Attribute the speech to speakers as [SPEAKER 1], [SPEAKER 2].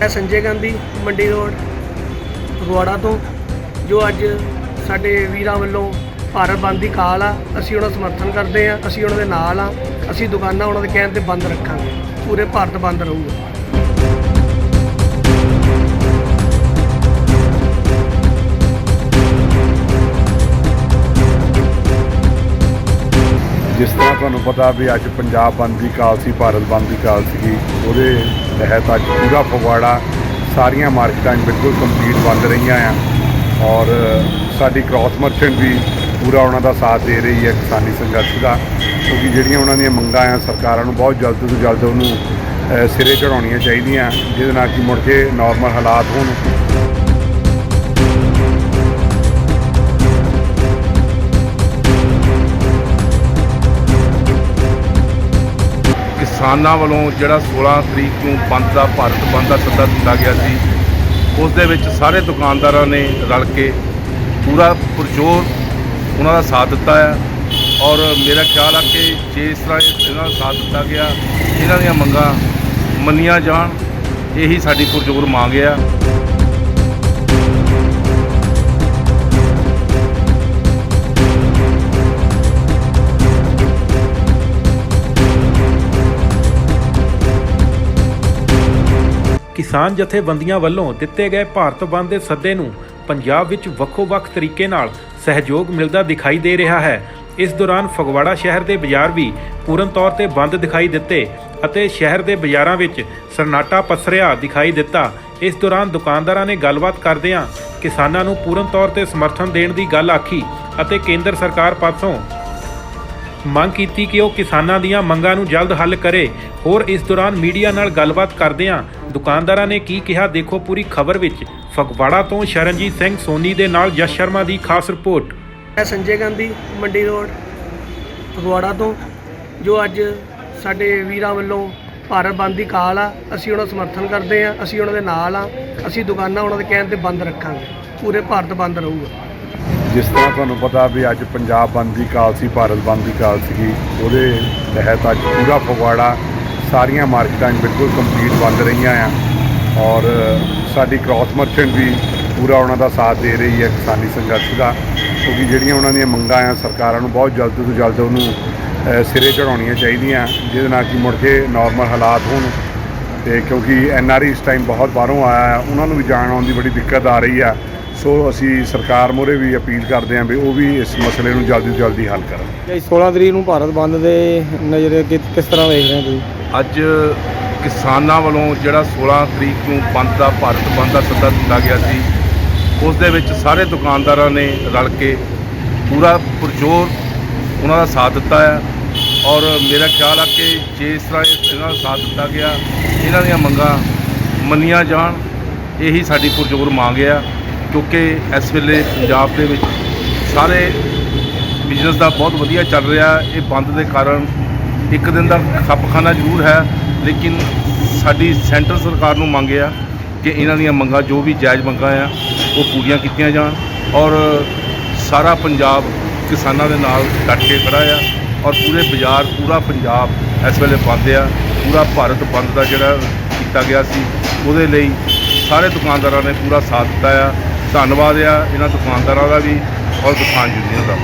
[SPEAKER 1] ਮੈਂ ਸੰਜੇ ਗਾਂਧੀ ਮੰਡੀ ਰੋਡ ਫਗਵਾੜਾ ਤੋਂ, ਜੋ ਅੱਜ ਸਾਡੇ ਵੀਰਾਂ ਵੱਲੋਂ ਭਾਰਤ ਬੰਦ ਦੀ ਕਾਲ ਆ, ਅਸੀਂ ਉਹਨਾਂ ਦਾ ਸਮਰਥਨ ਕਰਦੇ ਆ ਅਸੀਂ ਉਹਨਾਂ ਦੇ ਨਾਲ ਆ ਅਸੀਂ ਦੁਕਾਨਾਂ ਉਹਨਾਂ ਦੇ ਕਹਿਣ ਤੇ ਬੰਦ ਰੱਖਾਂਗੇ, ਪੂਰੇ ਭਾਰਤ ਬੰਦ ਰਹੂਗਾ।
[SPEAKER 2] ਜਿਸ ਤਰ੍ਹਾਂ ਤੁਹਾਨੂੰ ਪਤਾ ਵੀ ਅੱਜ ਪੰਜਾਬ ਬੰਦ ਦੀ ਕਾਲ ਸੀ, ਭਾਰਤ ਬੰਦ ਦੀ ਕਾਲ ਸੀਗੀ, ਉਹਦੇ ਤਹਿਤ ਅੱਜ ਪੂਰਾ ਫਗਵਾੜਾ, ਸਾਰੀਆਂ ਮਾਰਕੀਟਾਂ ਬਿਲਕੁਲ ਕੰਪਲੀਟ ਬੰਦ ਰਹੀਆਂ ਆ। ਔਰ ਸਾਡੀ ਕ੍ਰਾਸ ਮਰਚੈਂਟ ਵੀ ਪੂਰਾ ਉਹਨਾਂ ਦਾ ਸਾਥ ਦੇ ਰਹੀ ਹੈ ਕਿਸਾਨੀ ਸੰਘਰਸ਼ ਦਾ। ਕਿਉਂਕਿ ਜਿਹੜੀਆਂ ਉਹਨਾਂ ਦੀਆਂ ਮੰਗਾਂ ਆ, ਸਰਕਾਰਾਂ ਨੂੰ ਬਹੁਤ ਜਲਦ ਤੋਂ ਜਲਦ ਉਹਨੂੰ ਸਿਰੇ ਚੜਾਉਣੀਆਂ ਚਾਹੀਦੀਆਂ, ਜਿਹਦੇ ਨਾਲ ਕਿ ਮੁੜ ਕੇ ਨਾਰਮਲ ਹਾਲਾਤ ਹੋਣ।
[SPEAKER 3] ਕਿਸਾਨਾਂ ਵੱਲੋਂ ਜਿਹੜਾ 16 ਤਰੀਕ ਨੂੰ ਬੰਦ ਦਾ ਭਾਰਤ ਬੰਦ ਦਾ ਸੱਦਾ ਦਿੱਤਾ ਗਿਆ ਸੀ, ਉਸ ਦੇ ਵਿੱਚ ਸਾਰੇ ਦੁਕਾਨਦਾਰਾਂ ਨੇ ਰਲ ਕੇ ਪੂਰਾ ਪੁਰਜੋਰ ਉਹਨਾਂ ਦਾ ਸਾਥ ਦਿੱਤਾ ਹੈ ਔਰ ਮੇਰਾ ਖਿਆਲ ਆ ਕਿ ਜੇ ਇਸ ਤਰ੍ਹਾਂ ਇਹਨਾਂ ਦਾ ਸਾਥ ਦਿੱਤਾ ਗਿਆ, ਇਹਨਾਂ ਦੀਆਂ ਮੰਗਾਂ ਮੰਨੀਆਂ ਜਾਣ, ਇਹੀ ਸਾਡੀ ਪੁਰਜੋਰ ਮੰਗ ਆ।
[SPEAKER 4] ਕਿਸਾਨ ਜਥੇਬੰਦੀਆਂ ਵੱਲੋਂ ਦਿੱਤੇ ਗਏ ਭਾਰਤ ਬੰਦ ਦੇ ਸੱਦੇ ਨੂੰ ਪੰਜਾਬ ਵਿੱਚ ਵੱਖੋ-ਵੱਖ ਤਰੀਕੇ ਨਾਲ ਸਹਿਯੋਗ ਮਿਲਦਾ ਦਿਖਾਈ ਦੇ ਰਿਹਾ ਹੈ। ਇਸ ਦੌਰਾਨ ਫਗਵਾੜਾ ਸ਼ਹਿਰ ਦੇ ਬਾਜ਼ਾਰ ਵੀ ਪੂਰਨ ਤੌਰ ਤੇ ਬੰਦ ਦਿਖਾਈ ਦਿੱਤੇ ਅਤੇ ਸ਼ਹਿਰ ਦੇ ਬਾਜ਼ਾਰਾਂ ਵਿੱਚ ਸਰਨਾਟਾ ਪਸਰਿਆ ਦਿਖਾਈ ਦਿੱਤਾ। ਇਸ ਦੌਰਾਨ ਦੁਕਾਨਦਾਰਾਂ ਨੇ ਗੱਲਬਾਤ ਕਰਦਿਆਂ ਕਿਸਾਨਾਂ ਨੂੰ ਪੂਰਨ ਤੌਰ ਤੇ ਸਮਰਥਨ ਦੇਣ ਦੀ ਗੱਲ ਆਖੀ ਅਤੇ ਕੇਂਦਰ ਸਰਕਾਰ ਪਾਸੋਂ ਮੰਗ ਕੀਤੀ ਕਿ ਉਹ ਕਿਸਾਨਾਂ ਦੀਆਂ ਮੰਗਾਂ ਨੂੰ ਜਲਦ ਹੱਲ ਕਰੇ। ਹੋਰ ਇਸ ਦੌਰਾਨ ਮੀਡੀਆ ਨਾਲ ਗੱਲਬਾਤ ਕਰਦਿਆਂ ਦੁਕਾਨਦਾਰਾਂ ਨੇ ਕੀ ਕਿਹਾ ਦੇਖੋ ਪੂਰੀ ਖਬਰ ਵਿੱਚ। ਫਗਵਾੜਾ ਤੋਂ ਸ਼ਰਨਜੀਤ ਸਿੰਘ ਸੋਨੀ ਦੇ ਨਾਲ ਜਸ ਸ਼ਰਮਾ ਦੀ ਖਾਸ ਰਿਪੋਰਟ।
[SPEAKER 1] ਮੈਂ ਸੰਜੇ ਗਾਂਧੀ ਮੰਡੀ ਰੋਡ ਫਗਵਾੜਾ ਤੋਂ ਜੋ ਅੱਜ ਸਾਡੇ ਵੀਰਾਂ ਵੱਲੋਂ ਭਾਰਤ ਬੰਦ ਦੀ ਕਾਲ ਆ ਅਸੀਂ ਉਹਨਾਂ ਦਾ ਸਮਰਥਨ ਕਰਦੇ ਆ ਅਸੀਂ ਉਹਨਾਂ ਦੇ ਨਾਲ ਆ ਅਸੀਂ ਦੁਕਾਨਾਂ ਉਹਨਾਂ ਦੇ ਕਹਿਣ ਤੇ ਬੰਦ ਰੱਖਾਂਗੇ ਪੂਰੇ ਭਾਰਤ ਬੰਦ ਰਹੂਗਾ।
[SPEAKER 2] ਜਿਸ ਤਰ੍ਹਾਂ ਤੁਹਾਨੂੰ ਪਤਾ ਵੀ ਅੱਜ ਪੰਜਾਬ ਬੰਦ ਦੀ ਕਾਲ ਸੀ ਭਾਰਤ ਬੰਦ ਦੀ ਕਾਲ ਸੀਗੀ ਉਹਦੇ ਤਹਿਤ ਅੱਜ ਪੂਰਾ ਫਗਵਾੜਾ ਸਾਰੀਆਂ ਮਾਰਕੀਟਾਂ ਬਿਲਕੁਲ ਕੰਪਲੀਟ ਬੰਦ ਰਹੀਆਂ ਆ। ਔਰ ਸਾਡੀ ਕ੍ਰਾਸ ਮਰਚੈਂਟ ਵੀ ਪੂਰਾ ਉਹਨਾਂ ਦਾ ਸਾਥ ਦੇ ਰਹੀ ਹੈ ਕਿਸਾਨੀ ਸੰਘਰਸ਼ ਦਾ। ਕਿਉਂਕਿ ਜਿਹੜੀਆਂ ਉਹਨਾਂ ਦੀਆਂ ਮੰਗਾਂ ਆ, ਸਰਕਾਰਾਂ ਨੂੰ ਬਹੁਤ ਜਲਦ ਤੋਂ ਜਲਦ ਉਹਨੂੰ ਸਿਰੇ ਚੜਾਉਣੀਆਂ ਚਾਹੀਦੀਆਂ। ਜਿਹਦੇ ਨਾਲ ਕਿ ਮੁੜ ਕੇ ਨਾਰਮਲ ਹਾਲਾਤ ਹੋਣ। ਤੇ ਕਿਉਂਕਿ ਐਨ ਆਰ ਇਸ ਟਾਈਮ ਬਹੁਤ ਬਾਹਰੋਂ ਆਇਆ ਉਹਨਾਂ ਨੂੰ ਵੀ ਜਾਣ ਆਉਣ ਦੀ ਬੜੀ ਦਿੱਕਤ ਆ ਰਹੀ ਆ। ਸੋ ਅਸੀਂ ਸਰਕਾਰ ਮੋਰੇ ਵੀ ਅਪੀਲ ਕਰਦੇ ਹਾਂ ਵੀ ਉਹ ਵੀ ਇਸ ਮਸਲੇ ਨੂੰ ਜਲਦੀ ਤੋਂ ਜਲਦੀ ਹੱਲ ਕਰਨ।
[SPEAKER 5] ਜੀ 16 ਤਰੀਕ ਨੂੰ ਭਾਰਤ ਬੰਦ ਦੇ ਨਜ਼ਰ ਕਿਸ ਤਰ੍ਹਾਂ ਵੇਖ ਰਹੇ ਹੋ ਤੁਸੀਂ?
[SPEAKER 3] ਅੱਜ ਕਿਸਾਨਾਂ ਵੱਲੋਂ ਜਿਹੜਾ 16 ਤਰੀਕ ਨੂੰ ਬੰਦ ਦਾ ਭਾਰਤ ਬੰਦ ਦਾ ਸੱਦਾ ਦਿੱਤਾ ਗਿਆ ਸੀ, ਉਸ ਦੇ ਵਿੱਚ ਸਾਰੇ ਦੁਕਾਨਦਾਰਾਂ ਨੇ ਰਲ ਕੇ ਪੂਰਾ ਪੁਰਜੋਰ ਉਹਨਾਂ ਦਾ ਸਾਥ ਦਿੱਤਾ ਹੈ ਔਰ ਮੇਰਾ ਖਿਆਲ ਆ ਕਿ ਜੇ ਇਸ ਤਰ੍ਹਾਂ ਇਹ- ਇਹਨਾਂ ਦਾ ਸਾਥ ਦਿੱਤਾ ਗਿਆ, ਇਹਨਾਂ ਦੀਆਂ ਮੰਗਾਂ ਮੰਨੀਆਂ ਜਾਣ, ਇਹੀ ਸਾਡੀ ਪੁਰਜੋਰ ਮੰਗ ਆ, ਕਿਉਂਕਿ ਇਸ ਵੇਲੇ ਪੰਜਾਬ ਦੇ ਵਿੱਚ ਸਾਰੇ ਬਿਜ਼ਨਸ ਦਾ ਬਹੁਤ ਵਧੀਆ ਚੱਲ ਰਿਹਾ, ਇਹ ਬੰਦ ਦੇ ਕਾਰਨ ਇੱਕ ਦਿਨ ਦਾ ਖੱਪਖਾਨਾ ਜ਼ਰੂਰ ਹੈ, ਲੇਕਿਨ ਸਾਡੀ ਸੈਂਟਰ ਸਰਕਾਰ ਨੂੰ ਮੰਗ ਆ ਕਿ ਇਹਨਾਂ ਦੀਆਂ ਮੰਗਾਂ, ਜੋ ਵੀ ਜਾਇਜ਼ ਮੰਗਾਂ ਆ, ਉਹ ਪੂਰੀਆਂ ਕੀਤੀਆਂ ਜਾਣ ਔਰ ਸਾਰਾ ਪੰਜਾਬ ਕਿਸਾਨਾਂ ਦੇ ਨਾਲ ਡਟ ਕੇ ਖੜਾ ਆ ਔਰ ਪੂਰੇ ਬਾਜ਼ਾਰ, ਪੂਰਾ ਪੰਜਾਬ ਇਸ ਵੇਲੇ ਬੰਦ ਆ। ਪੂਰਾ ਭਾਰਤ ਬੰਦ ਦਾ ਜਿਹੜਾ ਕੀਤਾ ਗਿਆ ਸੀ, ਉਹਦੇ ਲਈ ਸਾਰੇ ਦੁਕਾਨਦਾਰਾਂ ਨੇ ਪੂਰਾ ਸਾਥ ਦਿੱਤਾ ਆ। ਧੰਨਵਾਦ ਆ ਇਹਨਾਂ ਦੁਕਾਨਦਾਰਾਂ ਦਾ ਵੀ ਔਰ ਕਿਸਾਨ ਯੂਨੀਅਨ ਦਾ।